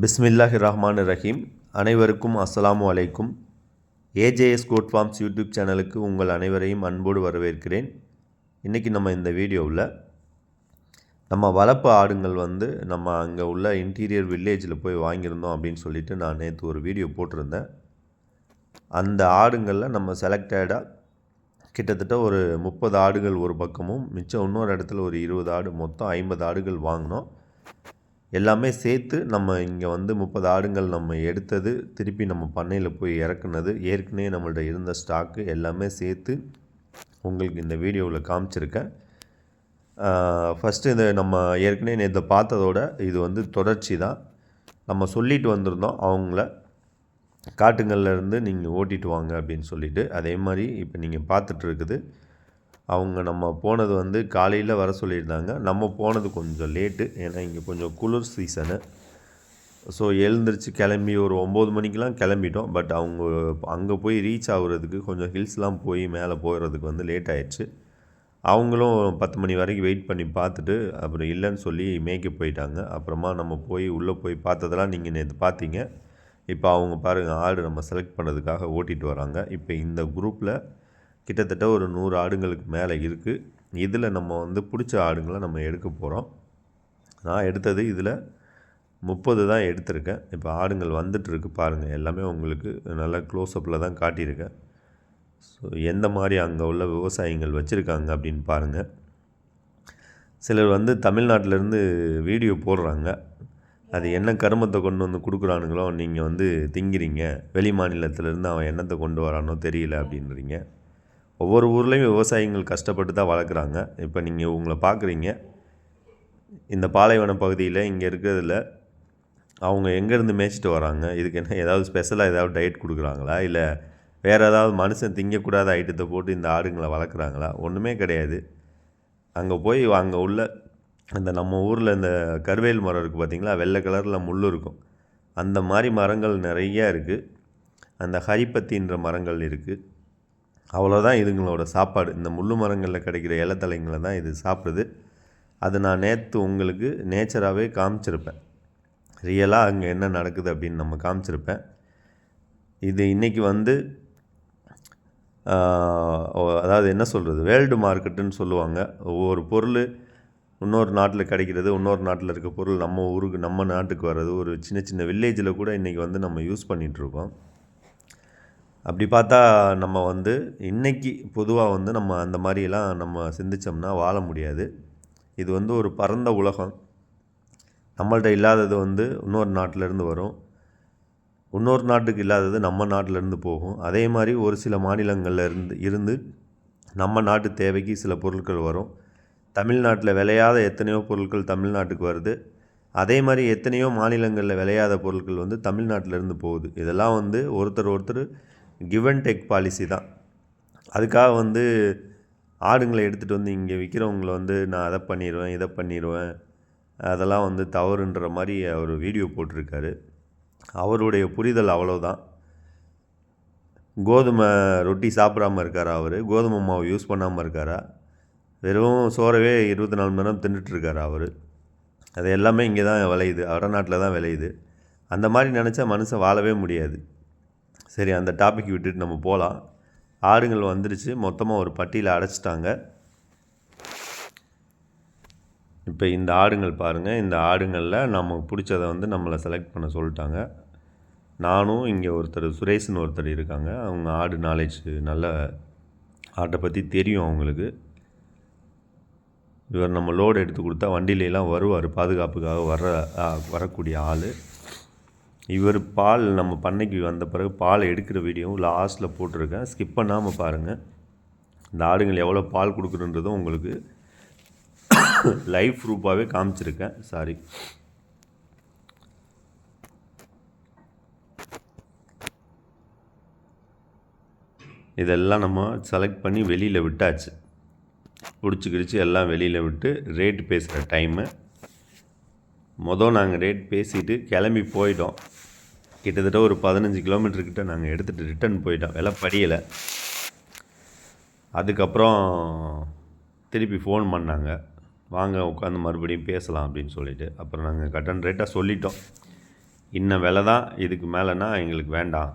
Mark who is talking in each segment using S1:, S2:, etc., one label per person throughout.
S1: பிஸ்மில்லாஹி ரஹ்மான் ரஹீம் அனைவருக்கும் அஸ்ஸலாமு அலைக்கும். ஏஜேஎஸ் கோட் ஃபார்ம்ஸ் யூடியூப் சேனலுக்கு உங்கள் அனைவரையும் அன்போடு வரவேற்கிறேன். இன்றைக்கி நம்ம இந்த வீடியோவில் நம்ம வளர்ப்பு ஆடுங்கள் வந்து நம்ம அங்கே உள்ள இன்டீரியர் வில்லேஜில் போய் வாங்கியிருந்தோம் அப்படின்னு சொல்லிட்டு நான் நேற்று ஒரு வீடியோ போட்டிருந்தேன். அந்த ஆடுங்களில் நம்ம செலக்டடாக கிட்டத்தட்ட ஒரு முப்பது ஆடுகள் ஒரு பக்கமும் மிச்சம் இன்னொரு இடத்துல ஒரு இருபது ஆடு மொத்தம் ஐம்பது ஆடுகள் வாங்கினோம். எல்லாமே சேர்த்து நம்ம இங்கே வந்து முப்பது ஆடுங்கள் நம்ம எடுத்தது திருப்பி நம்ம பண்ணையில் போய் இறக்குனது ஏற்கனவே நம்மள்ட்ட இருந்த ஸ்டாக்கு எல்லாமே சேர்த்து உங்களுக்கு இந்த வீடியோவில் காமிச்சிருக்கேன். ஃபஸ்ட்டு இதை நம்ம ஏற்கனவே நேற்று பார்த்ததோட இது வந்து தொடர்ச்சி தான். நம்ம சொல்லிட்டு வந்திருந்தோம் அவங்கள காட்டுங்கள்லேருந்து நீங்கள் ஓட்டிட்டு வாங்க அப்படின்னு சொல்லிவிட்டு அதே மாதிரி இப்போ நீங்கள் பார்த்துட்டு இருக்குது. அவங்க நம்ம போனது வந்து காலையில் வர சொல்லியிருந்தாங்க. நம்ம போனது கொஞ்சம் லேட்டு. ஏன்னா இங்கே கொஞ்சம் குளிர் சீசனு. ஸோ எழுந்திரிச்சு கிளம்பி ஒரு ஒம்பது மணிக்கெலாம் கிளம்பிட்டோம். பட் அவங்க அங்கே போய் ரீச் ஆகுறதுக்கு கொஞ்சம் ஹில்ஸ்லாம் போய் மேலே போகிறதுக்கு வந்து லேட் ஆயிடுச்சு. அவங்களும் பத்து மணி வரைக்கும் வெயிட் பண்ணி பார்த்துட்டு அப்புறம் இல்லைன்னு சொல்லி மேய்க்க போயிட்டாங்க. அப்புறமா நம்ம போய் உள்ளே போய் பார்த்ததெல்லாம் நீங்கள் நேற்று பார்த்தீங்க. இப்போ அவங்க பாருங்கள் ஆடு நம்ம செலக்ட் பண்ணதுக்காக ஓட்டிகிட்டு வராங்க. இப்போ இந்த குரூப்பில் கிட்டத்தட்ட ஒரு நூறு ஆடுங்களுக்கு மேலே இருக்குது இதில் நம்ம வந்து பிடிச்ச ஆடுங்களை நம்ம எடுக்க போகிறோம். நான் எடுத்தது இதில் முப்பது தான் எடுத்திருக்கேன். இப்போ ஆடுங்கள் வந்துட்டுருக்கு பாருங்கள் எல்லாமே உங்களுக்கு நல்லா க்ளோஸ்அப்பில் தான் காட்டியிருக்கேன். ஸோ எந்த மாதிரி அங்கே உள்ள விவசாயிகள் வச்சுருக்காங்க அப்படின்னு பாருங்கள் சிலர் வந்து தமிழ்நாட்டிலேருந்து வீடியோ போடுறாங்க. அது என்ன கருமத்தை கொண்டு வந்து கொடுக்குறானுங்களோ நீங்கள் வந்து திங்கிறீங்க. வெளி மாநிலத்திலேருந்து அவன் என்னத்தை கொண்டு வரானோ தெரியல அப்படின்றீங்க. ஒவ்வொரு ஊர்லேயும் விவசாயிகள் கஷ்டப்பட்டு தான் வளர்க்குறாங்க. இப்போ நீங்கள் உங்களை பார்க்குறீங்க இந்த பாலைவன பகுதியில் இங்கே இருக்கிறதுல அவங்க எங்கேருந்து மேய்ச்சிட்டு வராங்க? இதுக்கு என்ன ஏதாவது ஸ்பெஷலாக ஏதாவது டயட் கொடுக்குறாங்களா? இல்லை வேறு ஏதாவது மனுஷன் திங்கக்கூடாத ஐட்டத்தை போட்டு இந்த ஆடுங்களை வளர்க்குறாங்களா? ஒன்றுமே கிடையாது. அங்கே போய் அங்கே உள்ள இந்த நம்ம ஊரில் இந்த கருவேல் மரம் இருக்குது பார்த்திங்களா வெள்ளை கலரில் முள் இருக்கும். அந்த மாதிரி மரங்கள் நிறையா இருக்குது அந்த ஹரிப்பத்தின்ற மரங்கள் இருக்குது அவ்வளோதான் இதுங்களோட சாப்பாடு. இந்த முள்ளு மரங்களில் கிடைக்கிற இலத்தலைங்களை தான் இது சாப்பிடுது. அது நான் நேற்று உங்களுக்கு நேச்சராகவே காமிச்சிருப்பேன். ரியலாக அங்கே என்ன நடக்குது அப்படின்னு நம்ம காமிச்சிருப்பேன். இது இன்றைக்கி வந்து அதாவது என்ன சொல்கிறது வேர்ல்டு மார்க்கெட்டுன்னு சொல்லுவாங்க. ஒவ்வொரு பொருள் இன்னொரு நாட்டில் கிடைக்கிறது இன்னொரு நாட்டில் இருக்க பொருள் நம்ம ஊருக்கு நம்ம நாட்டுக்கு வர்றது. ஒரு சின்ன சின்ன வில்லேஜில் கூட இன்றைக்கி வந்து நம்ம யூஸ் பண்ணிகிட்ருக்கோம் அப்படி பார்த்தா நம்ம வந்து இன்றைக்கி பொதுவாக வந்து நம்ம அந்த மாதிரியெல்லாம் நம்ம சிந்தித்தோம்னா வாழ முடியாது. இது வந்து ஒரு பரந்த உலகம். நம்மள்கிட்ட இல்லாதது வந்து இன்னொரு நாட்டிலேருந்து வரும். இன்னொரு நாட்டுக்கு இல்லாதது நம்ம நாட்டிலேருந்து போகும். அதே மாதிரி ஒரு சில மாநிலங்களில் இருந்து இருந்து நம்ம நாட்டு தேவைக்கு சில பொருட்கள் வரும். தமிழ்நாட்டில் விளையாத எத்தனையோ பொருட்கள் தமிழ்நாட்டுக்கு வருது. அதே மாதிரி எத்தனையோ மாநிலங்களில் விளையாத பொருட்கள் வந்து தமிழ்நாட்டிலேருந்து போகுது. இதெல்லாம் வந்து ஒருத்தர் ஒருத்தர் கிவ் அண்ட் டேக் பாலிசி தான். அதுக்காக வந்து ஆடுங்களை எடுத்துகிட்டு வந்து இங்கே விற்கிறவங்கள வந்து நான் அதை பண்ணிடுவேன் இதை பண்ணிடுவேன் அதெல்லாம் வந்து தவறுன்ற மாதிரி அவர் வீடியோ போட்டிருக்காரு. அவருடைய புரிதல் அவ்வளோதான் கோதுமை ரொட்டி சாப்பிடாமல் இருக்காரா அவர்? கோதுமை மாவு யூஸ் பண்ணாமல் இருக்காரா? வெறும் சோறவே இருபத்தி நாலு மணி நேரம் தின்னுட்டுருக்காரு அவர்? அது எல்லாமே இங்கே தான் விளையுது. வடநாட்டில் தான் விளையுது. அந்த மாதிரி நினச்சா மனுஷன் வாழவே முடியாது. சரி அந்த டாபிக் விட்டுட்டு நம்ம போகலாம் ஆடுங்கள் வந்துருச்சு. மொத்தமாக ஒரு பட்டியில் அடைச்சிட்டாங்க. இப்போ இந்த ஆடுங்கள் பாருங்கள் இந்த ஆடுங்களில் நமக்கு பிடிச்சதை வந்து நம்மளை செலக்ட் பண்ண சொல்லிட்டாங்க. நானும் இங்கே ஒருத்தர் சுரேஷ்னு ஒருத்தர் இருக்காங்க. அவங்க ஆடு நாலேஜ் நல்ல ஆட்டை பற்றி தெரியும் அவங்களுக்கு. இவர் நம்ம லோடு எடுத்து கொடுத்தா வண்டியிலலாம் வருவார். பாதுகாப்புக்காக வர வரக்கூடிய ஆள். இவர் பால் நம்ம பண்ணைக்கு வந்த பிறகு பால் எடுக்கிற வீடியோவும் லாஸ்ட்டில் போட்டிருக்கேன். ஸ்கிப் பண்ணாமல் பாருங்கள் இந்த ஆடுங்கள் எவ்வளோ பால் கொடுக்குறன்றதும் உங்களுக்கு லைவ் ப்ரூஃபாகவே காமிச்சிருக்கேன். சாரி இதெல்லாம் நம்ம செலக்ட் பண்ணி வெளியில் விட்டாச்சு. பிடிச்சி கிடிச்சி எல்லாம் வெளியில் விட்டு ரேட்டு பேசுகிற டைமு மொதல் நாங்கள் ரேட் பேசிவிட்டு கிளம்பி போயிட்டோம். கிட்டத்தட்ட ஒரு பதினஞ்சு கிலோமீட்டர்கிட்ட நாங்கள் எடுத்துகிட்டு ரிட்டன் போயிட்டோம். விலை படியலை. அதுக்கப்புறம் திருப்பி ஃபோன் பண்ணாங்க. வாங்க உட்காந்து மறுபடியும் பேசலாம் அப்படின்னு சொல்லிட்டு. அப்புறம் நாங்கள் கட்டன் ரேட்டாக சொல்லிட்டோம். இன்ன விலை தான் இதுக்கு மேலேனா எங்களுக்கு வேண்டாம்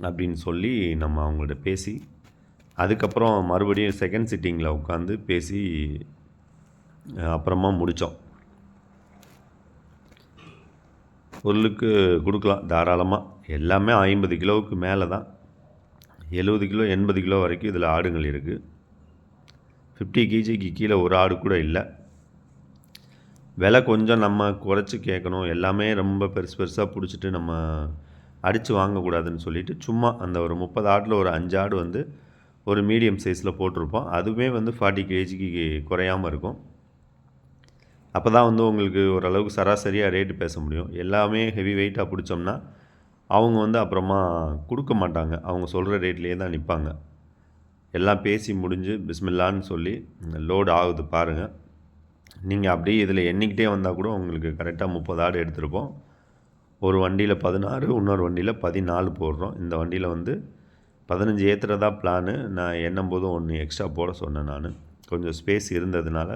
S1: அப்படின்னு சொல்லி நம்ம அவங்கள்ட்ட பேசி அதுக்கப்புறம் மறுபடியும் செகண்ட் சிட்டிங்கில் உட்காந்து பேசி அப்புறமா முடித்தோம் பொருளுக்கு கொடுக்கலாம் தாராளமாக எல்லாமே ஐம்பது கிலோவுக்கு மேலே தான் எழுபது கிலோ எண்பது கிலோ வரைக்கும் இதில் ஆடுங்கள் இருக்குது ஃபிஃப்டி கேஜிக்கு கீழே ஒரு ஆடு கூட இல்லை. விலை கொஞ்சம் நம்ம குறைச்சி கேட்கணும். எல்லாமே ரொம்ப பெருசு பெருசாக பிடிச்சிட்டு நம்ம அடித்து வாங்கக்கூடாதுன்னு சொல்லிட்டு சும்மா அந்த ஒரு முப்பது ஆட்டில் ஒரு அஞ்சு ஆடு வந்து ஒரு மீடியம் சைஸில் போட்டிருப்போம். அதுவே வந்து ஃபார்ட்டி கேஜிக்கு குறையாமல் இருக்கும். அப்போ தான் வந்து உங்களுக்கு ஓரளவுக்கு சராசரியாக ரேட்டு பேச முடியும். எல்லாமே ஹெவி வெயிட்டாக பிடிச்சோம்னா அவங்க வந்து அப்புறமா கொடுக்க மாட்டாங்க. அவங்க சொல்கிற ரேட்லேயே தான் நிற்பாங்க எல்லாம் பேசி முடிஞ்சு பிஸ்மில்லான்னு சொல்லி லோடு ஆகுது பாருங்கள் நீங்கள் அப்படியே இதில் எண்ணிக்கிட்டே வந்தால் கூட உங்களுக்கு கரெக்டாக முப்பது ஆடு எடுத்திருப்போம். ஒரு வண்டியில் பதினாறு இன்னொரு வண்டியில் பதினாலு போடுறோம். இந்த வண்டியில் வந்து பதினஞ்சு ஏற்றுறதா பிளானு நான் எண்ணும் போதும் ஒன்று எக்ஸ்ட்ரா போட சொன்னேன் நான். கொஞ்சம் ஸ்பேஸ் இருந்ததுனால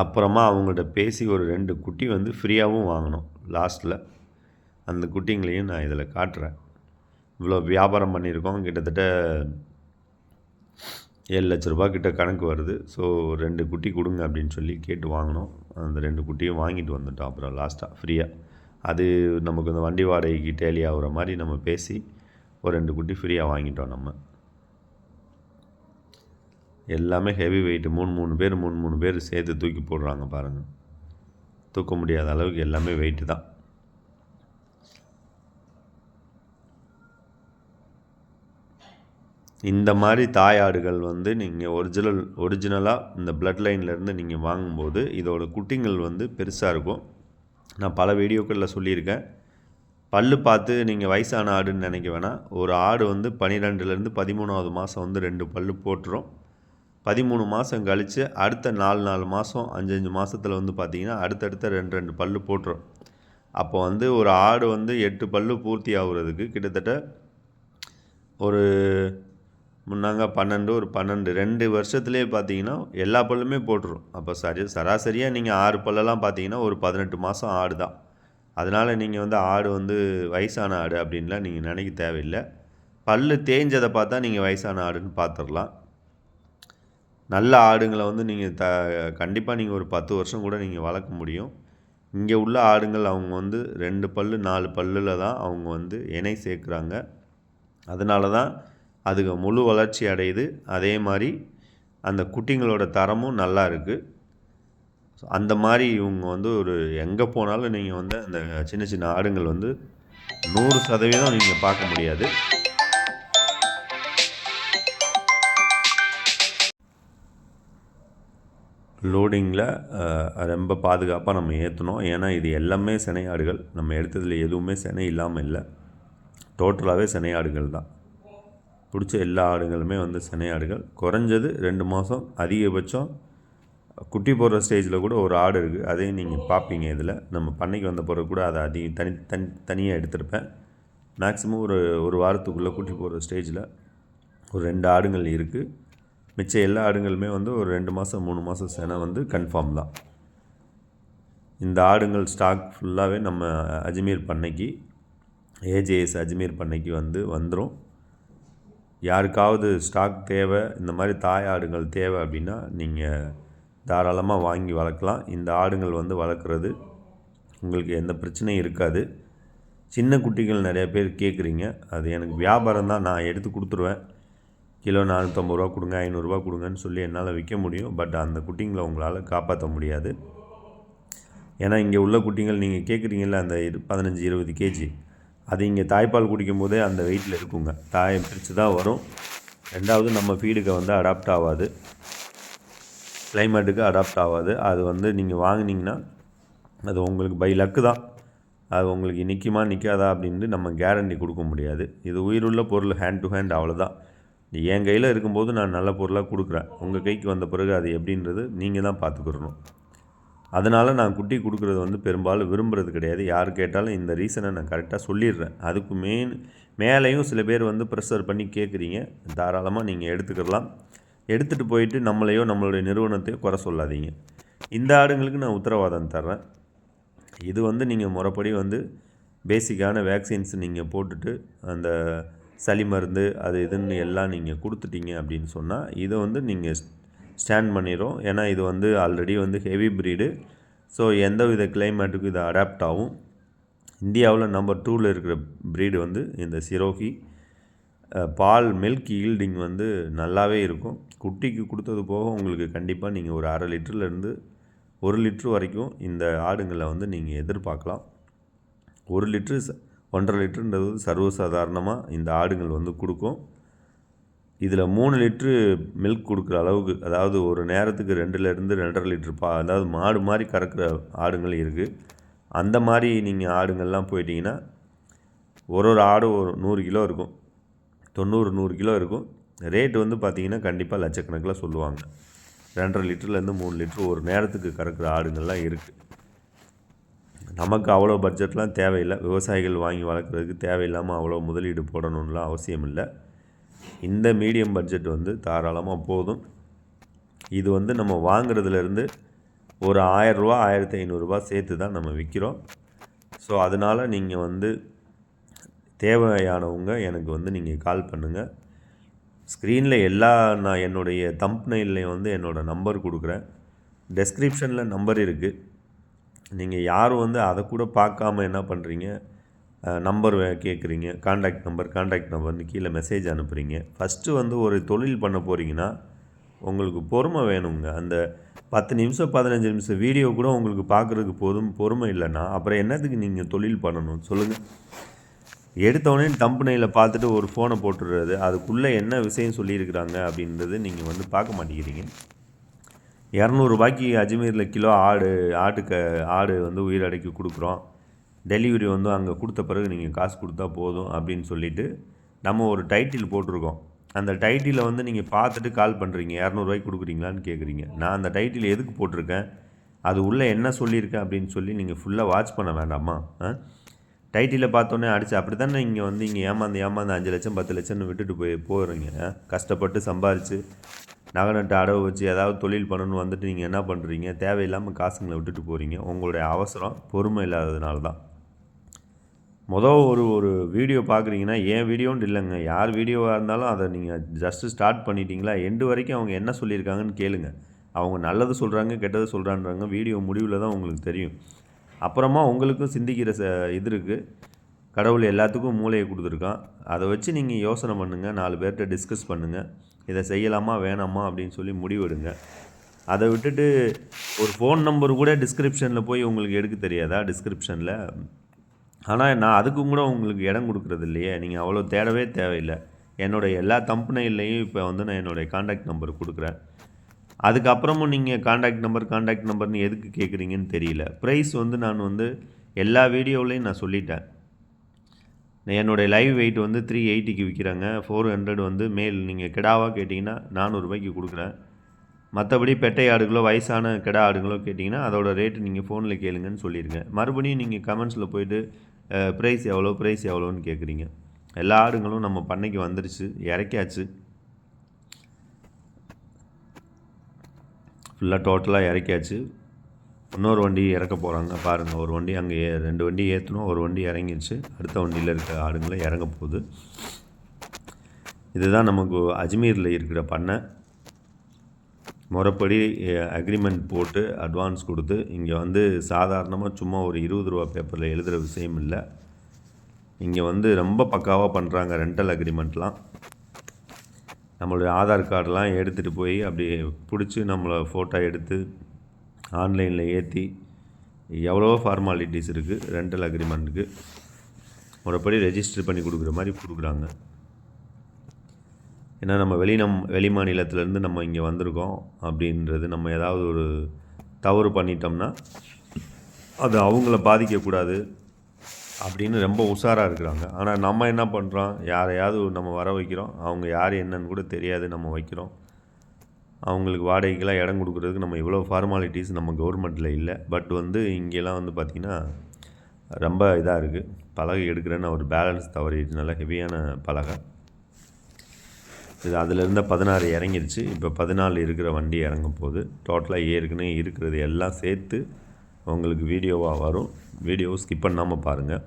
S1: அப்புறமா அவங்கள்ட்ட பேசி ஒரு ரெண்டு குட்டி வந்து ஃப்ரீயாகவும் வாங்கினோம். லாஸ்ட்டில் அந்த குட்டிங்களையும் நான் இதில் காட்டுறேன். இவ்வளோ வியாபாரம் பண்ணியிருக்கோம். கிட்டத்தட்ட ஏழு லட்ச ரூபா கிட்ட கணக்கு வருது. ஸோ ரெண்டு குட்டி கொடுங்க அப்படின்னு சொல்லி கேட்டு வாங்கினோம். அந்த ரெண்டு குட்டியும் வாங்கிட்டு வந்துட்டோம் அப்புறம் லாஸ்ட்டாக ஃப்ரீயாக அது நமக்கு இந்த வண்டி வாடகைக்கு டேலி ஆகிற மாதிரி நம்ம பேசி ஒரு ரெண்டு குட்டி ஃப்ரீயாக வாங்கிட்டோம் நம்ம. எல்லாமே ஹெவி வெயிட் மூணு மூணு பேர் மூணு மூணு பேர் சேர்த்து தூக்கி போடுறாங்க பாருங்கள் தூக்க முடியாத அளவுக்கு எல்லாமே வெயிட்டு தான். இந்த மாதிரி தாயாடுகள் வந்து நீங்கள் ஒரிஜினல் ஒரிஜினலாக இந்த பிளட் லைன்லேருந்து நீங்கள் வாங்கும்போது இதோட குட்டிங்கள் வந்து பெருசாக இருக்கும். நான் பல வீடியோக்களில் சொல்லியிருக்கேன். பல்லு பார்த்து நீங்கள் வயசான ஆடுன்னு நினைக்க வேணாம். ஒரு ஆடு வந்து பன்னிரெண்டுலேருந்து பதிமூணாவது மாதம் வந்து ரெண்டு பல்லு போட்டுரும். பதிமூணு மாதம் கழித்து அடுத்த நாலு நாலு மாதம் அஞ்சஞ்சு மாதத்தில் வந்து பார்த்திங்கன்னா அடுத்தடுத்த ரெண்டு ரெண்டு பல்லு போட்டுரும். அப்போ வந்து ஒரு ஆடு வந்து எட்டு பல்லு பூர்த்தி ஆகுறதுக்கு கிட்டத்தட்ட ஒரு முன்னாங்க பன்னெண்டு ஒரு பன்னெண்டு ரெண்டு வருஷத்துலேயே பார்த்தீங்கன்னா எல்லா பல்லுமே போட்டுரும். அப்போ சரி சராசரியாக நீங்கள் ஆறு பல்லெல்லாம் பார்த்தீங்கன்னா ஒரு பதினெட்டு மாதம் ஆடு தான். அதனால் நீங்கள் வந்து ஆடு வந்து வயசான ஆடு அப்படின்லாம் நீங்கள் நினைக்க தேவையில்லை. பல்லு தேஞ்சதை பார்த்தா நீங்கள் வயசான ஆடுன்னு பார்த்துடலாம் நல்ல ஆடுங்களை வந்து நீங்கள் த கண்டிப்பாக நீங்கள் ஒரு பத்து வருஷம் கூட நீங்கள் வளர்க்க முடியும். இங்கே உள்ள ஆடுங்கள் அவங்க வந்து ரெண்டு பல்லு நாலு பல்லில் தான் அவங்க வந்து இணை சேர்க்குறாங்க. அதனால தான் அதுக்கு முழு வளர்ச்சி அடையுது. அதே மாதிரி அந்த குட்டிங்களோட தரமும் நல்லா இருக்குது அந்த மாதிரி இவங்க வந்து ஒரு எங்கே போனாலும் நீங்கள் வந்து அந்த சின்ன சின்ன ஆடுங்கள் வந்து நூறு சதவீதம் நீங்கள் பார்க்க முடியாது. லோடிங்கில் ரொம்ப பாதுகாப்பாக நம்ம ஏற்றணும் ஏன்னா இது எல்லாமே சினையாடுகள். நம்ம எடுத்ததில் எதுவுமே சினை இல்லாமல் இல்லை. டோட்டலாகவே சினை ஆடுகள் தான். பிடிச்ச எல்லா ஆடுகளுமே வந்து சினை ஆடுகள் குறைஞ்சது ரெண்டு மாதம் அதிகபட்சம் குட்டி போடுற ஸ்டேஜில் கூட ஒரு ஆடு இருக்குது அதையும் நீங்கள் பார்ப்பீங்க இதில். நம்ம பண்ணைக்கு வந்த பிறகு கூட அதை அதிகம் தனி தனி தனியாக எடுத்திருப்பேன். மேக்ஸிமம் ஒரு ஒரு வாரத்துக்குள்ளே குட்டி போடுற ஸ்டேஜில் ஒரு ரெண்டு ஆடுங்கள் இருக்குது மிச்ச எல்லா ஆடுங்களுமே வந்து ஒரு ரெண்டு மாதம் மூணு மாதம் செனை வந்து கன்ஃபார்ம் தான். இந்த ஆடுங்கள் ஸ்டாக் ஃபுல்லாகவே நம்ம அஜ்மீர் பண்ணைக்கு ஏஜேஎஸ் அஜ்மீர் பண்ணைக்கு வந்து வந்துடும் யாருக்காவது ஸ்டாக் தேவை இந்த மாதிரி தாய் ஆடுகள் தேவை அப்படின்னா நீங்கள் தாராளமாக வாங்கி வளர்க்கலாம். இந்த ஆடுங்கள் வந்து வளர்க்குறது உங்களுக்கு எந்த பிரச்சனையும் இருக்காது. சின்ன குட்டிகள் நிறைய பேர் கேட்குறீங்க அது எனக்கு வியாபாரம் தான் நான் எடுத்து கொடுத்துருவேன். கிலோ நானூற்றம்பது ரூபா கொடுங்க ஐநூறுரூவா கொடுங்கன்னு சொல்லி என்னால் விற்க முடியும். பட் அந்த குட்டிங்களை உங்களால் காப்பாற்ற முடியாது. ஏன்னா இங்கே உள்ள குட்டிங்கள் நீங்கள் கேட்குறீங்கல்ல அந்த இரு பதினஞ்சு இருபது கேஜி அது இங்கே தாய்ப்பால் குடிக்கும் போதே அந்த வெயிட்டில் இருக்குங்க. தாயை பிரித்து தான் வரும். ரெண்டாவது நம்ம ஃபீடுக்கு வந்து அடாப்ட் ஆகாது. கிளைமேட்டுக்கு அடாப்ட் ஆகாது. அது வந்து நீங்கள் வாங்கினீங்கன்னா அது உங்களுக்கு பை லக்கு தான். அது உங்களுக்கு நிற்குமா நிற்காதா அப்படின்ட்டு நம்ம கேரண்டி கொடுக்க முடியாது. இது உயிருள்ள பொருள் ஹேண்ட் டு ஹேண்ட் அவ்வளோதான் என் கையில் இருக்கும்போது நான் நல்ல பொருளாக கொடுக்குறேன். உங்கள் கைக்கு வந்த பிறகு அது எப்படின்றது நீங்கள் தான் பார்த்துக்கிறணும் அதனால் நான் குட்டி கொடுக்குறது வந்து பெரும்பாலும் விரும்புகிறது கிடையாது. யார் கேட்டாலும் இந்த ரீசனை நான் கரெக்டாக சொல்லிடுறேன். அதுக்கு மெயின் மேலேயும் சில பேர் வந்து ப்ரெஷர் பண்ணி கேட்குறீங்க தாராளமாக நீங்கள் எடுத்துக்கிடலாம் எடுத்துகிட்டு போயிட்டு நம்மளையோ நம்மளுடைய நிறுவனத்தையோ குறை சொல்லாதீங்க. இந்த ஆடுங்களுக்கு நான் உத்தரவாதம் தர்றேன். இது வந்து நீங்கள் முறைப்படி வந்து பேசிக்கான வேக்சின்ஸ் நீங்கள் போட்டுட்டு அந்த சளி மருந்து அது இதுன்னு எல்லாம் நீங்கள் கொடுத்துட்டீங்க அப்படின்னு சொன்னால் இதை வந்து நீங்கள் ஸ்டாண்ட் பண்ணிடும் ஏன்னா இது வந்து ஆல்ரெடி வந்து ஹெவி ப்ரீடு ஸோ எந்த வித கிளைமேட்டுக்கும் இது அடாப்ட் ஆகும். இந்தியாவில் நம்பர் டூவில் இருக்கிற ப்ரீடு வந்து இந்த சிரோகி. பால் மில்க் ஈல்டிங் வந்து நல்லாவே இருக்கும். குட்டிக்கு கொடுத்தது போக உங்களுக்கு கண்டிப்பாக நீங்கள் ஒரு அரை லிட்டர்லேருந்து ஒரு லிட்ரு வரைக்கும் இந்த ஆடுங்களை வந்து நீங்கள் எதிர்பார்க்கலாம். ஒரு லிட்ரு ச- ஒன்றரை லிட்டருன்றது சர்வசாதாரணமாக இந்த ஆடுங்கள் வந்து கொடுக்கும். இதில் மூணு லிட்ரு மில்க் கொடுக்குற அளவுக்கு அதாவது ஒரு நேரத்துக்கு ரெண்டுலேருந்து ரெண்டரை லிட்ரு பா அதாவது மாடு மாதிரி கறக்கிற ஆடுங்கள் இருக்குது அந்த மாதிரி நீங்கள் ஆடுங்கள்லாம் போயிட்டீங்கன்னா ஒரு ஒரு ஆடு ஒரு நூறு கிலோ இருக்கும். தொண்ணூறு நூறு கிலோ இருக்கும். ரேட் வந்து பார்த்திங்கன்னா கண்டிப்பாக லட்சக்கணக்கில் சொல்லுவாங்க. ரெண்டரை லிட்டர்லேருந்து மூணு லிட்ரு ஒரு நேரத்துக்கு கறக்கிற ஆடுங்கள்லாம் இருக்குது நமக்கு அவ்வளோ பட்ஜெட்லாம் தேவையில்லை. விவசாயிகள் வாங்கி வளர்க்குறதுக்கு தேவையில்லாமல் அவ்வளோ முதலீடு போடணும்லாம் அவசியம் இல்லை. இந்த மீடியம் பட்ஜெட் வந்து தாராளமாக போதும். இது வந்து நம்ம வாங்குறதுலேருந்து ஒரு ஆயரூவா ஆயிரத்தி ஐநூறுரூவா சேர்த்து தான் நம்ம விற்கிறோம் ஸோ அதனால் நீங்கள் வந்து தேவையானவங்க எனக்கு வந்து நீங்கள் கால் பண்ணுங்கள் ஸ்க்ரீனில் எல்லா நான் என்னுடைய தம்ப்னைல்லையும் வந்து என்னோடய நம்பர் கொடுக்குறேன். டெஸ்கிரிப்ஷனில் நம்பர் இருக்குது நீங்கள் யாரும் வந்து அதை கூட பார்க்காம என்ன பண்ணுறீங்க நம்பர் கேட்குறீங்க காண்டாக்ட் நம்பர் காண்டாக்ட் நம்பர்னு கீழே மெசேஜ் அனுப்புகிறீங்க ஃபஸ்ட்டு வந்து ஒரு தொழில் பண்ண போகிறீங்கன்னா உங்களுக்கு பொறுமை வேணுங்க. அந்த பத்து நிமிஷம் பதினஞ்சு நிமிஷம் வீடியோ கூட உங்களுக்கு பார்க்குறதுக்கு போதும் பொறுமை இல்லைன்னா அப்புறம் என்னத்துக்கு நீங்கள் தொழில் பண்ணணும்? சொல்லுங்கள் எடுத்தவொடனே தம்பனையில் பார்த்துட்டு ஒரு ஃபோனை போட்டுடுறது அதுக்குள்ளே என்ன விஷயம் சொல்லியிருக்கிறாங்க அப்படின்றது நீங்கள் வந்து பார்க்க மாட்டேங்கிறீங்க. இரநூறுபாய்க்கு அஜ்மீரில் கிலோ ஆடு ஆட்டுக்கு ஆடு வந்து உயிரடைக்கு கொடுக்குறோம். டெலிவரி வந்து அங்கே கொடுத்த பிறகு நீங்கள் காசு கொடுத்தா போதும் அப்படின்னு சொல்லிட்டு நம்ம ஒரு டைட்டில் போட்டிருக்கோம். அந்த டைட்டிலை வந்து நீங்கள் பார்த்துட்டு கால் பண்ணுறீங்க இரநூறுவாய்க்கு கொடுக்குறீங்களான்னு கேட்குறீங்க நான் அந்த டைட்டில் எதுக்கு போட்டிருக்கேன்? அது உள்ளே என்ன சொல்லியிருக்கேன் அப்படின்னு சொல்லி நீங்கள் ஃபுல்லாக வாட்ச் பண்ண வேண்டாமா? ஆ? டைட்டிலில் பார்த்தோன்னே அடிச்சு அப்படி தானே இங்கே வந்து இங்கே ஏமாந்து ஏமாந்து அஞ்சு லட்சம் பத்து லட்சம்னு விட்டுட்டு போய் போகிறீங்க கஷ்டப்பட்டு சம்பாரித்து நகை நட்டு அடவு வச்சு ஏதாவது தொழில் பண்ணணும்னு வந்துட்டு நீங்கள் என்ன பண்ணுறீங்க தேவையில்லாமல் காசுங்களை விட்டுட்டு போகிறீங்க உங்களுடைய அவசரம் பொறுமை இல்லாததுனால தான். மொதல் ஒரு ஒரு வீடியோ பார்க்குறீங்கன்னா ஏன் வீடியோன்னு இல்லைங்க. யார் வீடியோவாக இருந்தாலும் அதை நீங்கள் ஜஸ்ட்டு ஸ்டார்ட் பண்ணிட்டீங்களா? எண்டு வரைக்கும் அவங்க என்ன சொல்லியிருக்காங்கன்னு கேளுங்க. அவங்க நல்லது சொல்கிறாங்க கெட்டது சொல்கிறான்றாங்க வீடியோ முடிவில் தான் உங்களுக்கு தெரியும். அப்புறமா உங்களுக்கும் சிந்திக்கிற ச இது இருக்குது கடவுள் எல்லாத்துக்கும் மூளையை கொடுத்துருக்கான். அதை வச்சு நீங்கள் யோசனை பண்ணுங்கள் நாலு பேர்கிட்ட டிஸ்கஸ் பண்ணுங்கள் இதை செய்யலாமா வேணாமா அப்படின்னு சொல்லி முடிவெடுங்க. அதை விட்டுட்டு ஒரு ஃபோன் நம்பர் கூட டிஸ்கிரிப்ஷனில் போய் உங்களுக்கு எடுக்க தெரியாதா? டிஸ்கிரிப்ஷனில் ஆனால் நான் அதுக்கும் கூட உங்களுக்கு இடம் கொடுக்குறது இல்லையே. நீங்கள் அவ்வளோ தேடவே தேவையில்லை. என்னோடய எல்லா தம்பனையிலையும் இப்போ வந்து நான் என்னுடைய காண்டாக்ட் நம்பர் கொடுக்குறேன். அதுக்கப்புறமும் நீங்கள் காண்டாக்ட் நம்பர் காண்டாக்ட் நம்பர்னு எதுக்கு கேட்குறீங்கன்னு தெரியல. ப்ரைஸ் வந்து நான் வந்து எல்லா வீடியோவிலையும் நான் சொல்லிட்டேன். என்னுடைய லைவ் வெயிட் வந்து த்ரீ எயிட்டிக்கு விற்கிறாங்க ஃபோர் ஹண்ட்ரட் வந்து மேல். நீங்கள் கிடாவாக கேட்டிங்கன்னா நானூறுரூபாய்க்கு கொடுக்குறேன். மற்றபடி பெட்டை ஆடுகளோ வயசான கிடா ஆடுகளோ கேட்டிங்கன்னா அதோடய ரேட்டு நீங்கள் ஃபோனில் கேளுங்கன்னு சொல்லிடுங்க மறுபடியும் நீங்கள் கமெண்ட்ஸில் போயிட்டு ப்ரைஸ் எவ்வளோ ப்ரைஸ் எவ்வளோன்னு கேட்குறீங்க எல்லா ஆடுங்களும் நம்ம பண்ணைக்கு வந்துருச்சு இறக்கியாச்சு. ஃபுல்லாக டோட்டலாக இறக்கியாச்சு. இன்னொரு வண்டி இறக்க போகிறாங்க பாருங்கள் ஒரு வண்டி அங்கே ஏ- ரெண்டு வண்டி ஏற்றணும் ஒரு வண்டி இறங்கிடுச்சு அடுத்த வண்டியில் இருக்க ஆடுங்களை இறங்க போகுது. இதுதான் நமக்கு அஜ்மீரில் இருக்கிற பண்ணை. முறைப்படி அக்ரிமெண்ட் போட்டு அட்வான்ஸ் கொடுத்து இங்கே வந்து சாதாரணமாக சும்மா ஒரு இருபது ரூபா பேப்பரில் எழுதுகிற விஷயம் இல்லை. இங்கே வந்து ரொம்ப பக்காவாக பண்ணுறாங்க ரெண்டல் அக்ரிமெண்ட்லாம் நம்மளுடைய ஆதார் கார்டெலாம் எடுத்துகிட்டு போய் அப்படியே பிடிச்சி நம்மளை ஃபோட்டோ எடுத்து ஆன்லைனில் ஏற்றி எவ்வளோ ஃபார்மாலிட்டிஸ் இருக்குது ரெண்டல் அக்ரிமெண்ட்டுக்கு முறைப்படி ரெஜிஸ்டர் பண்ணி கொடுக்குற மாதிரி கொடுக்குறாங்க. ஏன்னா நம்ம வெளி நம் வெளி மாநிலத்திலேருந்து நம்ம இங்கே வந்திருக்கோம் அப்படின்றது நம்ம ஏதாவது ஒரு தவறு பண்ணிட்டோம்னா அது அவங்கள பாதிக்கக்கூடாது அப்படின்னு ரொம்ப உஷாராக இருக்கிறாங்க. ஆனால் நம்ம என்ன பண்ணுறோம் யாரையாவது நம்ம வர வைக்கிறோம். அவங்க யார் என்னன்னு கூட தெரியாது நம்ம வைக்கிறோம். அவங்களுக்கு வாடகைக்கெல்லாம் இடம் கொடுக்குறதுக்கு நம்ம இவ்வளோ ஃபார்மாலிட்டிஸ் நம்ம கவர்மெண்ட்டில் இல்லை. பட் வந்து இங்கெல்லாம் வந்து பார்த்திங்கன்னா ரொம்ப இதாக இருக்குது பலகை எடுக்கிறேன்னு ஒரு பேலன்ஸ் தவறிடுச்சு நல்லா ஹெவியான பலகை. இது அதில் பதினாறு இறங்கிருச்சு. இப்போ பதினாலு இருக்கிற வண்டி இறங்கும் போது டோட்டலாக ஏற்கனவே இருக்கிறது எல்லாம் சேர்த்து உங்களுக்கு வீடியோவாக வரும். வீடியோவை ஸ்கிப் பண்ணாமல் பாருங்கள்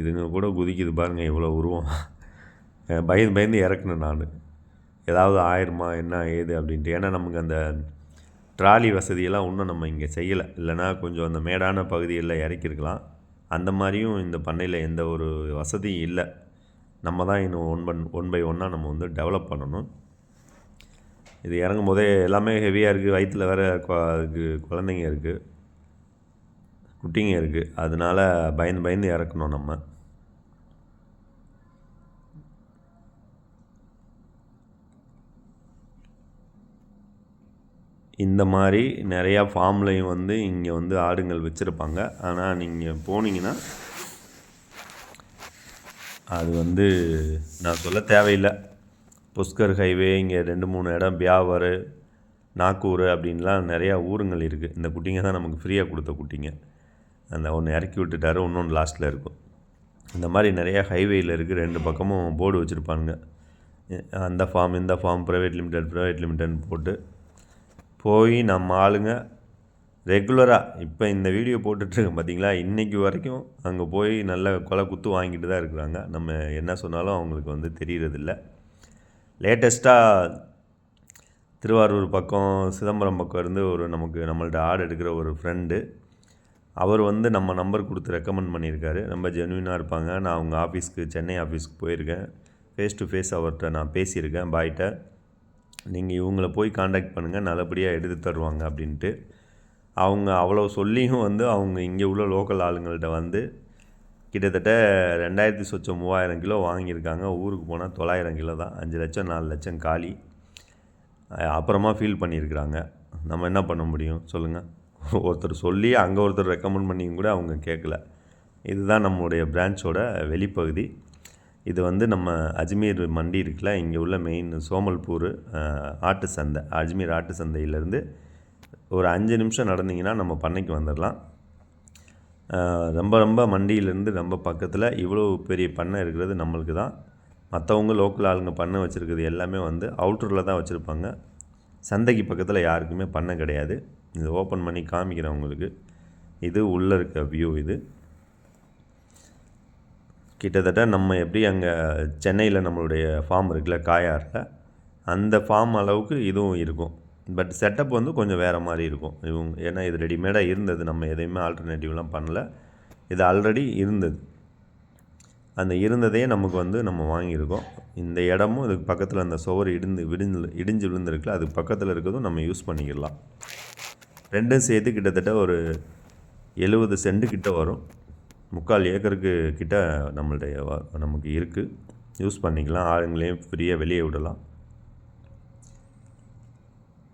S1: இதுங்க கூட குதிக்குது பாருங்கள் இவ்வளோ உருவம். பயந்து பயந்து இறக்குனேன் நான். ஏதாவது ஆயிருமா என்ன ஏது அப்படின்ட்டு. ஏன்னா நமக்கு அந்த ட்ராலி வசதியெல்லாம் இன்னும் நம்ம இங்கே செய்யலை. இல்லைன்னா கொஞ்சம் அந்த மேடான பகுதிகளில் இறக்கியிருக்கலாம். அந்த மாதிரியும் இந்த பண்ணையில் எந்த ஒரு வசதியும் இல்லை. நம்ம தான் இன்னும் ஒன் பன் ஒன் பை ஒன்னாக நம்ம வந்து டெவலப் பண்ணணும். இது இறங்கும் போதே எல்லாமே ஹெவியாக இருக்குது வயிற்றில் வேறு அதுக்கு குழந்தைங்க இருக்குது குட்டிங்க இருக்குது அதனால பயந்து பயந்து இறக்கணும் நம்ம. இந்த மாதிரி நிறையா ஃபார்ம்லையும் வந்து இங்கே வந்து ஆடுங்கள் வச்சுருப்பாங்க. ஆனால் நீங்கள் போனீங்கன்னா அது வந்து நான் சொல்ல தேவையில்லை. புஷ்கர் ஹைவே இங்கே ரெண்டு மூணு இடம் பியாவர் நாக்கூர் அப்படின்லாம் நிறையா ஊருங்கள் இருக்குது இந்த குட்டிங்க தான் நமக்கு ஃப்ரீயாக கொடுத்த குட்டிங்க. அந்த ஒன்று இறக்கி விட்டுட்டாரு இன்னொன்று லாஸ்ட்டில் இருக்கும். இந்த மாதிரி நிறையா ஹைவேயில் இருக்குது ரெண்டு பக்கமும் போர்டு வச்சுருப்பானுங்க. அந்த ஃபார்ம் இந்த ஃபார்ம் ப்ரைவேட் லிமிடெட் ப்ரைவேட் லிமிடெட்னு போட்டு போய் நம்ம ஆளுங்க ரெகுலராக இப்போ இந்த வீடியோ போட்டுட்ருக்கேன் பார்த்தீங்களா இன்றைக்கி வரைக்கும் அங்கே போய் நல்ல கொலை குத்து வாங்கிட்டு தான் இருக்கிறாங்க. நம்ம என்ன சொன்னாலும் அவங்களுக்கு வந்து தெரியறதில்ல. லேட்டஸ்ட்டாக திருவாரூர் பக்கம் சிதம்பரம் பக்கம் இருந்து ஒரு நமக்கு நம்மள்ட்ட ஆடு எடுக்கிற ஒரு ஃப்ரெண்டு அவர் வந்து நம்ம நம்பர் கொடுத்து ரெக்கமெண்ட் பண்ணியிருக்காரு. ரொம்ப ஜென்வினாக இருப்பாங்க. நான் அவங்க ஆஃபீஸ்க்கு சென்னை ஆஃபீஸ்க்கு போயிருக்கேன். ஃபேஸ் டு ஃபேஸ் அவர்கிட்ட நான் பேசியிருக்கேன். பாய்கிட்ட நீங்கள் இவங்கள போய் காண்டாக்ட் பண்ணுங்கள் நல்லபடியாக எடுத்து தருவாங்க அப்படின்ட்டு. அவங்க அவ்வளோ சொல்லியும் வந்து அவங்க இங்கே உள்ள லோக்கல் ஆளுங்கள்ட்ட வந்து கிட்டத்தட்ட ரெண்டாயிரத்தி சொச்சம் மூவாயிரம் கிலோ வாங்கியிருக்காங்க. ஊருக்கு போனால் தொள்ளாயிரம் கிலோ தான். அஞ்சு லட்சம் நாலு லட்சம் காலி. அப்புறமா ஃபீல் பண்ணியிருக்கிறாங்க. நம்ம என்ன பண்ண முடியும்? சொல்லுங்கள் ஒருத்தர் சொல்லி அங்கே ஒருத்தர் ரெக்கமெண்ட் பண்ணியும் கூட அவங்க கேட்கல இதுதான் நம்மளுடைய பிரான்ச்சோட வெளிப்பகுதி. இது வந்து நம்ம அஜ்மீர் மண்டி இருக்குல்ல இங்கே உள்ள மெயின் சோமல்பூர் ஆட்டு சந்தை அஜ்மீர் ஆட்டு சந்தையிலேருந்து ஒரு அஞ்சு நிமிஷம் நடந்தீங்கன்னா நம்ம பண்ணைக்கு வந்துடலாம் ரொம்ப ரொம்ப மண்டியிலேருந்து ரொம்ப பக்கத்தில் இவ்வளோ பெரிய பண்ணை இருக்கிறது நம்மளுக்கு தான். மற்றவங்க லோக்கல் ஆளுங்க பண்ணை வச்சுருக்கிறது எல்லாமே வந்து அவுட்டரில் தான் வச்சுருப்பாங்க. சந்தைக்கு பக்கத்தில் யாருக்குமே பண்ணை கிடையாது. இது ஓப்பன் பண்ணி காமிக்கிறேன் உங்களுக்கு. இது உள்ளே இருக்க வியூ இது. கிட்டத்தட்ட நம்ம எப்படி அங்கே சென்னையில் நம்மளுடைய ஃபார்ம் இருக்குல்ல காயாரில் அந்த ஃபார்ம் அளவுக்கு இதுவும் இருக்கும். பட் செட்டப் வந்து கொஞ்சம் வேறு மாதிரி இருக்கும். இவங்க ஏன்னா இது ரெடிமேடாக இருந்தது. நம்ம எதையுமே ஆல்டர்னேட்டிவ்லாம் பண்ணல. இது ஆல்ரெடி இருந்தது. அந்த இருந்ததையே நமக்கு வந்து நம்ம வாங்கியிருக்கோம். இந்த இடமும் இதுக்கு பக்கத்தில் அந்த சுவர் இடிந்து விடிஞ்சு இடிஞ்சு விழுந்துருக்குல அதுக்கு பக்கத்தில் இருக்கிறதும் நம்ம யூஸ் பண்ணிக்கலாம் ரெண்டும் சேர்த்து கிட்டத்தட்ட ஒரு எழுபது சென்ட்டு கிட்ட வரும். முக்கால் ஏக்கருக்கு கிட்ட நம்மளுடைய நமக்கு இருக்குது யூஸ் பண்ணிக்கலாம். ஆளுங்களையும் ஃப்ரீயாக வெளியே விடலாம்.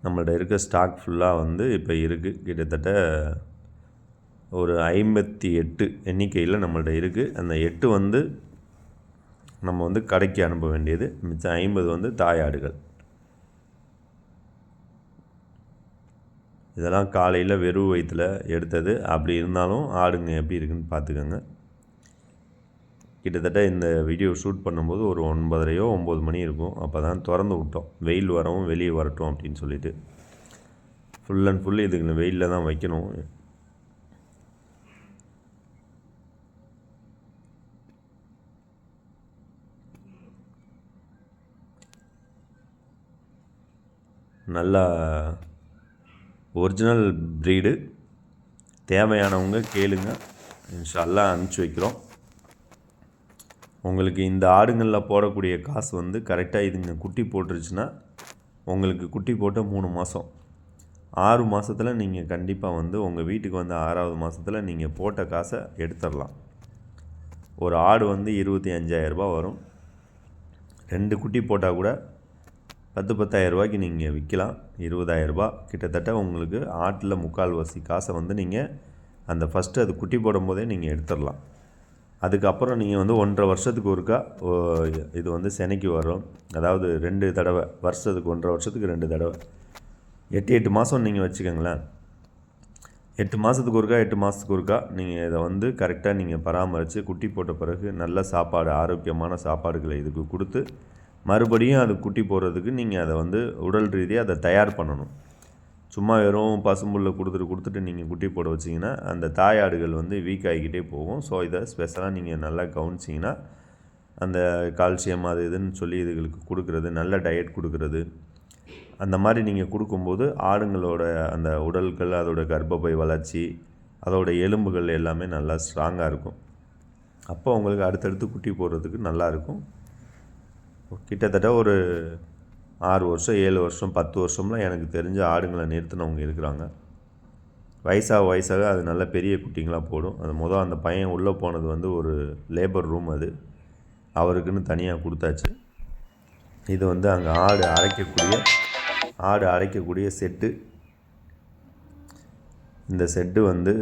S1: நம்மள்ட்ட இருக்க ஸ்டாக் ஃபுல்லாக வந்து இப்போ இருக்குது கிட்டத்தட்ட ஒரு ஐம்பத்தி எட்டு எண்ணிக்கையில் நம்மள்ட்ட இருக்குது அந்த எட்டு வந்து நம்ம வந்து கடைக்கு அனுப்ப வேண்டியது. மிச்சம் ஐம்பது வந்து தாயாடுகள். இதெல்லாம் காலையில் வெறும் வயிற்றில் எடுத்தது. அப்படி இருந்தாலும் ஆடுங்க எப்படி இருக்குன்னு பார்த்துக்கோங்க. கிட்டத்தட்ட இந்த வீடியோ ஷூட் பண்ணும்போது ஒரு ஒன்பதரையோ ஒம்பது மணி இருக்கும். அப்போ தான் திறந்து விட்டோம். வெயில் வரவும் வெளியே வரட்டும் அப்படின்னு சொல்லிட்டு. ஃபுல் அண்ட் ஃபுல் இதுக்கு வெயிலில் தான் வைக்கணும். நல்லா ஒரிஜினல் ப்ரீடு தேவையானவங்க கேளுங்க. இன்ஷால்லாம் அனுப்பிச்சி வைக்கிறோம். உங்களுக்கு இந்த ஆடுங்களில் போடக்கூடிய காசு வந்து கரெக்டாக இதுங்க குட்டி போட்டுருச்சுன்னா உங்களுக்கு குட்டி போட்ட மூணு மாதம் ஆறு மாதத்தில் நீங்கள் கண்டிப்பாக வந்து உங்கள் வீட்டுக்கு வந்து ஆறாவது மாதத்தில் நீங்கள் போட்ட காசை எடுத்துடலாம். ஒரு ஆடு வந்து இருபத்தி அஞ்சாயிரரூபா வரும். ரெண்டு குட்டி போட்டால் கூட பத்து பத்தாயிரம் ரூபாய்க்கு நீங்கள் விற்கலாம் இருபதாயிரரூபா கிட்டத்தட்ட உங்களுக்கு ஆட்டில் முக்கால்வாசி காசை வந்து நீங்கள் அந்த ஃபஸ்ட்டு அது குட்டி போடும் போதே நீங்கள் எடுத்துடலாம். அதுக்கப்புறம் நீங்கள் வந்து ஒன்றரை வருஷத்துக்கு ஒருக்கா ஓ, இது வந்து செனைக்கு வரும் அதாவது ரெண்டு தடவை வருஷத்துக்கு ஒன்றரை வருஷத்துக்கு ரெண்டு தடவை. எட்டு எட்டு மாதம் நீங்கள் வச்சுக்கோங்களேன். எட்டு மாதத்துக்கு ஒருக்கா எட்டு மாதத்துக்கு ஒருக்கா நீங்கள் இதை வந்து கரெக்டாக நீங்கள் பராமரித்து குட்டி போட்ட பிறகு நல்ல சாப்பாடு ஆரோக்கியமான சாப்பாடுகளை இதுக்கு கொடுத்து மறுபடியும் அது குட்டி போடுறதுக்கு நீங்கள் அதை வந்து உடல் ரீதியாக அதை தயார் பண்ணணும். சும்மா வெறும் பசும்புல்லை கொடுத்துட்டு கொடுத்துட்டு நீங்கள் குட்டி போட வச்சிங்கன்னா அந்த தாயாடுகள் வந்து வீக் ஆகிக்கிட்டே போகும். ஸோ இதை ஸ்பெஷலாக நீங்கள் நல்லா கவனிச்சிங்கன்னா அந்த கால்சியம் அது இதுன்னு சொல்லி இதுகளுக்கு கொடுக்குறது நல்ல டயட் கொடுக்குறது அந்த மாதிரி நீங்கள் கொடுக்கும்போது ஆடுங்களோட அந்த உடல்கள் அதோட கர்ப்பப்பை வளர்ச்சி அதோடய எலும்புகள் எல்லாமே நல்லா ஸ்ட்ராங்காக இருக்கும். அப்போ உங்களுக்கு அடுத்தடுத்து குட்டி போடுறதுக்கு நல்லாயிருக்கும் கிட்டத்தட்ட ஒரு ஆறு வருஷம் ஏழு வருஷம் பத்து வருஷம்லாம் எனக்கு தெரிஞ்ச ஆடுங்களை நிறுத்தினவங்க இருக்கிறாங்க. வயசாக வயசாக அது நல்ல பெரிய குட்டிங்களாக போடும். அது மொதல் அந்த பையன் உள்ளே போனது வந்து ஒரு லேபர் ரூம் அது. அவருக்குன்னு தனியாக கொடுத்தாச்சு. இது வந்து அங்கே ஆடு அரைக்கக்கூடிய ஆடு அரைக்கக்கூடிய செட்டு. இந்த செட்டு வந்து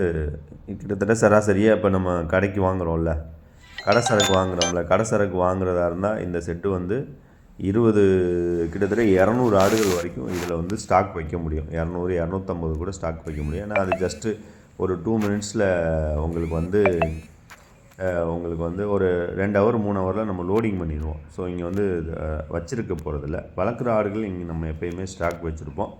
S1: கிட்டத்தட்ட சராசரியாக இப்போ நம்ம கடைக்கு வாங்குகிறோம்ல கடை சரக்கு வாங்குகிறோம்ல கடை சரக்கு வாங்குறதா இருந்தால் இந்த செட்டு வந்து இருபது கிட்டத்தட்ட இரநூறு ஆடுகள் வரைக்கும் இதில் வந்து ஸ்டாக் வைக்க முடியும். இரநூறு இரநூத்தம்பது கூட ஸ்டாக் வைக்க முடியும். ஏன்னா அது ஜஸ்ட்டு ஒரு டூ மினிட்ஸில் உங்களுக்கு வந்து உங்களுக்கு வந்து ஒரு ரெண்டு ஹவர் மூணு ஹவரில் நம்ம லோடிங் பண்ணிடுவோம். ஸோ இங்கே வந்து வச்சுருக்க போகிறதில்ல வளர்க்குற ஆடுகள் இங்கே நம்ம எப்போயுமே ஸ்டாக் வச்சுருப்போம்.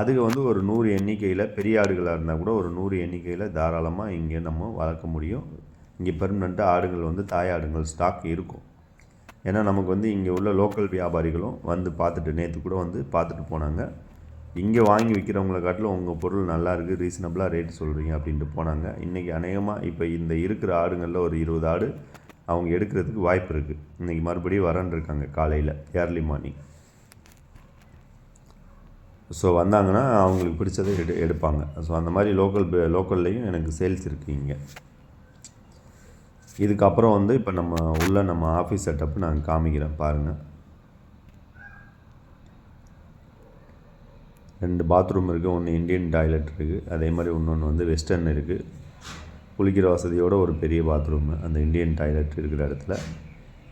S1: அதுக்கு வந்து ஒரு நூறு எண்ணிக்கையில் பெரிய ஆடுகளாக இருந்தால் கூட ஒரு நூறு எண்ணிக்கையில் தாராளமாக இங்கே நம்ம வளர்க்க முடியும். இங்கே பெர்மனண்ட்டாக ஆடுகள் வந்து தாயாடுங்கள் ஸ்டாக் இருக்கும். ஏன்னா நமக்கு வந்து இங்கே உள்ள லோக்கல் வியாபாரிகளும் வந்து பார்த்துட்டு நேற்று கூட வந்து பார்த்துட்டு போனாங்க. இங்கே வாங்கி விற்கிறவங்கள காட்டிலும் உங்கள் பொருள் நல்லா இருக்குது ரீசனபிளாக ரேட்டு சொல்கிறீங்க அப்படின்ட்டு போனாங்க. இன்றைக்கி அநேகமாக இப்போ இந்த இருக்கிற ஆடுங்களில் ஒரு இருபது ஆடு அவங்க எடுக்கிறதுக்கு வாய்ப்பு இருக்குது இன்றைக்கி மறுபடியும் வரன் இருக்காங்க காலையில் ஏர்லி மார்னிங் ஸோ வந்தாங்கன்னா அவங்களுக்கு பிடிச்சதை எடு எடுப்பாங்க. ஸோ அந்த மாதிரி லோக்கல் லோக்கல்லையும் எனக்கு சேல்ஸ் இருக்குது இங்கே. இதுக்கப்புறம் வந்து இப்போ நம்ம உள்ள நம்ம ஆஃபீஸ் செட்டப் நான் காமிக்கிறேன் பாருங்கள் ரெண்டு பாத்ரூம் இருக்குது ஒன்று இந்தியன் டாய்லெட் இருக்குது அதே மாதிரி இன்னொன்று வந்து வெஸ்டர்ன் இருக்குது குளிக்கிற வசதியோட ஒரு பெரிய பாத்ரூமு அந்த இந்தியன் டாய்லெட் இருக்கிற இடத்துல.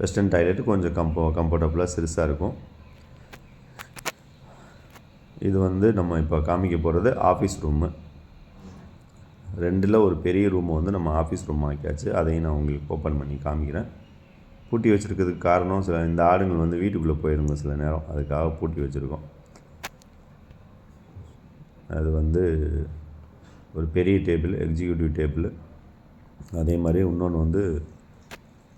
S1: வெஸ்டர்ன் டாய்லெட் கொஞ்சம் கம்போ கம்ஃபர்டபுளாக சிறுசாக இருக்கும். இது வந்து நம்ம இப்போ காமிக்க போகிறது ஆஃபீஸ் ரூமு ரெண்டில் ஒரு பெரிய ரூமை வந்து நம்ம ஆஃபீஸ் ரூம் ஆக்கியாச்சு. அதையும் நான் உங்களுக்கு ஓப்பன் பண்ணி காமிக்கிறேன். பூட்டி வச்சுருக்கிறதுக்கு காரணம் சில இந்த ஆடுங்கள் வந்து வீட்டுக்குள்ளே போயிருங்க சில நேரம். அதுக்காக பூட்டி வச்சுருக்கோம். அது வந்து ஒரு பெரிய டேபிள் எக்ஸிக்யூட்டிவ் டேபிள் அதே மாதிரி இன்னொன்று வந்து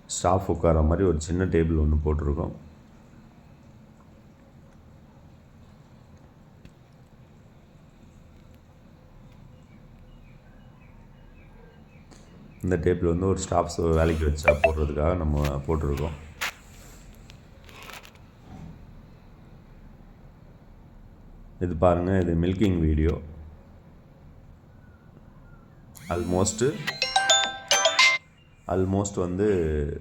S1: ஸ்டாஃப் உட்கார மாதிரி ஒரு சின்ன டேபிள் ஒன்று போட்டிருக்கோம். இந்த டேபிள் வந்து ஒரு ஸ்டாஃப்ஸ் வேலைக்கு வச்சா போடுறதுக்காக நம்ம போட்டிருக்கோம். இது பாருங்கள் இது மில்கிங் வீடியோ ஆல்மோஸ்ட்டு ஆல்மோஸ்ட் வந்து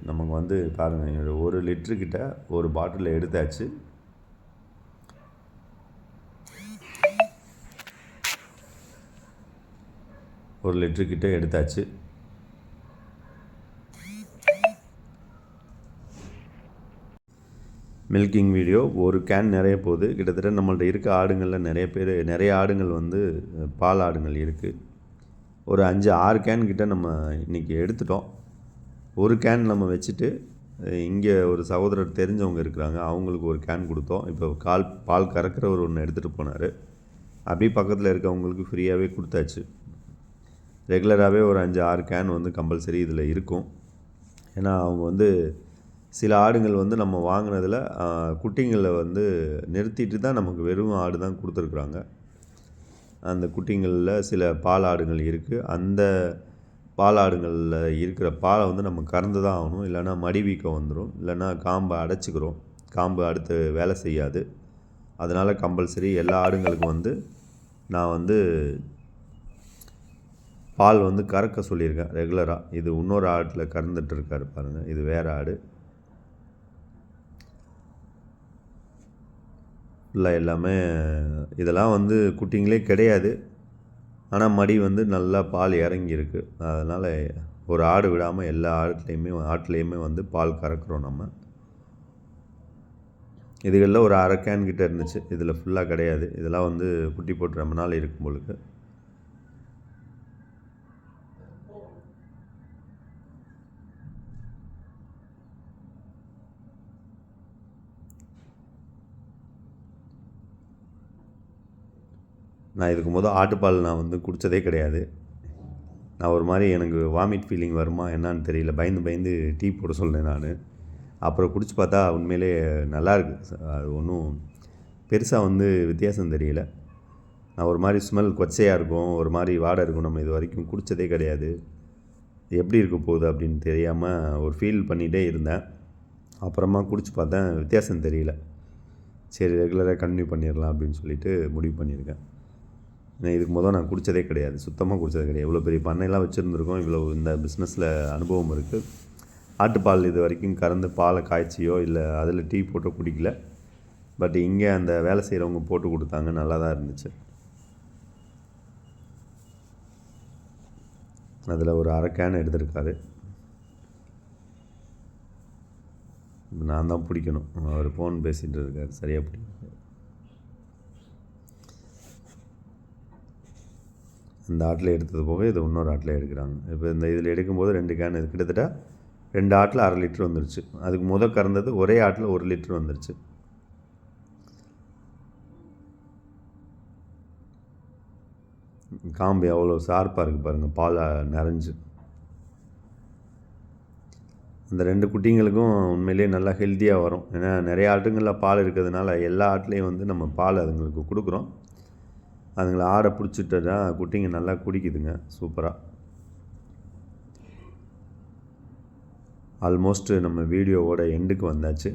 S1: நமக்கு வந்து பாருங்கள் ஒரு லிட்டருக்கிட்ட ஒரு பாட்டிலில் எடுத்தாச்சு. ஒரு லிட்டருக்கிட்ட எடுத்தாச்சு. மில்கிங் வீடியோ ஒரு கேன் நிறைய போகுது. கிட்டத்தட்ட நம்மள்ட்ட இருக்க ஆடுங்களில் நிறைய பேர் நிறைய ஆடுங்கள் வந்து பால் ஆடுங்கள் இருக்குது ஒரு அஞ்சு ஆறு கேன் கிட்ட நம்ம இன்றைக்கி எடுத்துட்டோம். ஒரு கேன் நம்ம வச்சுட்டு இங்கே ஒரு சகோதரர் தெரிஞ்சவங்க இருக்கிறாங்க. அவங்களுக்கு ஒரு கேன் கொடுத்தோம். இப்போ கால் பால் கறக்கிறவர் ஒன்று எடுத்துகிட்டு போனார். அப்படியே பக்கத்தில் இருக்கவங்களுக்கு ஃப்ரீயாகவே கொடுத்தாச்சு. ரெகுலராகவே ஒரு அஞ்சு ஆறு கேன் வந்து கம்பல்சரி இதில் இருக்கும். ஏன்னா அவங்க வந்து சில ஆடுங்கள் வந்து நம்ம வாங்கினதில் குட்டிங்களை வந்து நிறுத்திட்டு தான் நமக்கு வெறும் ஆடு தான் கொடுத்துருக்குறாங்க. அந்த குட்டிங்களில் சில பால் ஆடுகள் இருக்குது அந்த பால் ஆடுங்களில் இருக்கிற பாலை வந்து நம்ம கறந்து தான் ஆகணும். இல்லைன்னா மடி வீக்கம் வந்துடும் இல்லைன்னா காம்பை அடைச்சிக்கிறோம். காம்பு அடுத்து வேலை செய்யாது. அதனால் கம்பல்சரி எல்லா ஆடுங்களுக்கும் வந்து நான் வந்து பால் வந்து கறக்க சொல்லியிருக்கேன் ரெகுலராக இது இன்னொரு ஆட்டில் கறந்துட்டுருக்காரு பாருங்கள் இது வேறு ஆடு. ஃபுல்லாக எல்லாமே இதெல்லாம் வந்து குட்டிங்களே கிடையாது. ஆனால் மடி வந்து நல்லா பால் இறங்கியிருக்கு. அதனால் ஒரு ஆடு விடாமல் எல்லா ஆட்லேயுமே ஆட்லேயுமே வந்து பால் கறக்குறோம் நம்ம. இதுகளில் ஒரு அரை கேன் கிட்டே இருந்துச்சு. இதில் ஃபுல்லாக கிடையாது. இதெல்லாம் வந்து குட்டி போட்டு ரொம்ப நாள் இருக்கும் பொழுது. நான் இதுக்கு முதல் ஆட்டுப்பால் நான் வந்து குடித்ததே கிடையாது. நான் ஒரு மாதிரி எனக்கு வாமிட் ஃபீலிங் வருமா என்னன்னு தெரியல. பயந்து பயந்து டீ போட சொன்னேன் நான். அப்புறம் குடிச்சு பார்த்தா உண்மையிலே நல்லாயிருக்கு அது ஒன்றும் பெருசாக வந்து வித்தியாசம் தெரியல. நான் ஒரு மாதிரி ஸ்மெல் கொச்சையாக இருக்கும் ஒரு மாதிரி வாடை இருக்கும். நம்ம இது வரைக்கும் குடித்ததே கிடையாது. இது எப்படி இருக்க போகுது அப்படின்னு தெரியாமல் ஒரு ஃபீல் பண்ணிகிட்டே இருந்தேன். அப்புறமா குடிச்சு பார்த்தேன் வித்தியாசம் தெரியல. சரி ரெகுலராக கண்டினியூ பண்ணிடலாம் அப்படின்னு சொல்லிட்டு முடிவு பண்ணியிருக்கேன். ஏன்னா இதுக்கு முதல் நான் குடித்ததே கிடையாது. சுத்தமாக குடித்தது கிடையாது. இவ்வளோ பெரிய பண்ணையெல்லாம் வச்சுருந்துருக்கோம். இவ்வளோ இந்த பிஸ்னஸில் அனுபவம் இருக்குது ஆட்டுப்பால் இது வரைக்கும் கறந்து பாலை காய்ச்சியோ இல்லை அதில் டீ போட்டோ குடிக்கல. பட் இங்கே அந்த வேலை செய்கிறவங்க போட்டு கொடுத்தாங்க. நல்லா தான் இருந்துச்சு. அதில் ஒரு அரை கேன் எடுத்திருக்காரு. நான் தான் பிடிக்கணும். அவர் ஃபோன் பேசிகிட்டு இருக்கார். சரியாக பிடிக்கணும் அந்த ஆட்டில் எடுத்தது போக இது இன்னொரு ஆட்டில் எடுக்கிறாங்க. இப்போ இந்த இதில் எடுக்கும்போது ரெண்டு கேன் இது கிட்டத்தட்ட ரெண்டு ஆட்டில் அரை லிட்டர் வந்துருச்சு. அதுக்கு முத கறந்தது ஒரே ஆட்டில் ஒரு லிட்டர் வந்துருச்சு. காம்பு அவ்வளோ ஷார்ப்பாக இருக்குது பாருங்கள் பால் நிறைஞ்சு அந்த ரெண்டு குட்டிங்களுக்கும் உண்மையிலேயே நல்லா ஹெல்த்தியாக வரும். ஏன்னா நிறைய ஆட்டுங்களில் பால் இருக்கிறதுனால எல்லா ஆட்லேயும் வந்து நம்ம பால் அதுங்களுக்கு கொடுக்குறோம். அதுங்களை ஆடை பிடிச்சிட்டா குட்டிங்க நல்லா குடிக்குதுங்க சூப்பராக ஆல்மோஸ்ட் நம்ம வீடியோவோட எண்டுக்கு வந்தாச்சு.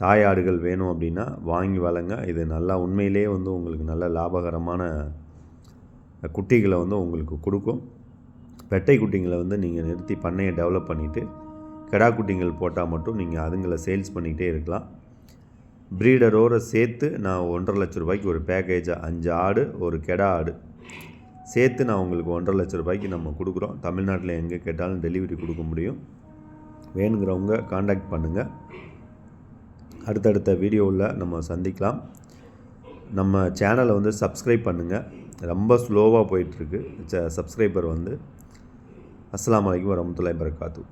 S1: தாய் ஆடுகள் வேணும் அப்படின்னா வாங்கி வளங்க. இது நல்லா உண்மையிலேயே வந்து உங்களுக்கு நல்ல லாபகரமான குட்டிகளை வந்து உங்களுக்கு கொடுக்கும். பெட்டை குட்டிங்களை வந்து நீங்கள் நிறுத்தி பண்ணையை டெவலப் பண்ணிவிட்டு கிடா குட்டிங்கள் போட்டால் மட்டும் நீங்கள் அதுங்களை சேல்ஸ் பண்ணிக்கிட்டே இருக்கலாம். ப்ரீடரோடு சேர்த்து நான் ஒன்றரை லட்ச ரூபாய்க்கு ஒரு பேக்கேஜாக அஞ்சு ஆடு ஒரு கெடா ஆடு சேர்த்து நான் உங்களுக்கு ஒன்றரை லட்ச ரூபாய்க்கு நம்ம கொடுக்குறோம். தமிழ்நாட்டில் எங்கே கேட்டாலும் டெலிவரி கொடுக்க முடியும். வேணுங்கிறவங்க காண்டாக்ட் பண்ணுங்கள் அடுத்தடுத்த வீடியோவில் நம்ம சந்திக்கலாம். நம்ம சேனலை வந்து சப்ஸ்கிரைப் பண்ணுங்கள் ரொம்ப ஸ்லோவாக போயிட்டுருக்கு ச சப்ஸ்கிரைபர் வந்து. அஸ்லாம் வலைக்கம் வரமத்துல்லாஹி வரகாத்து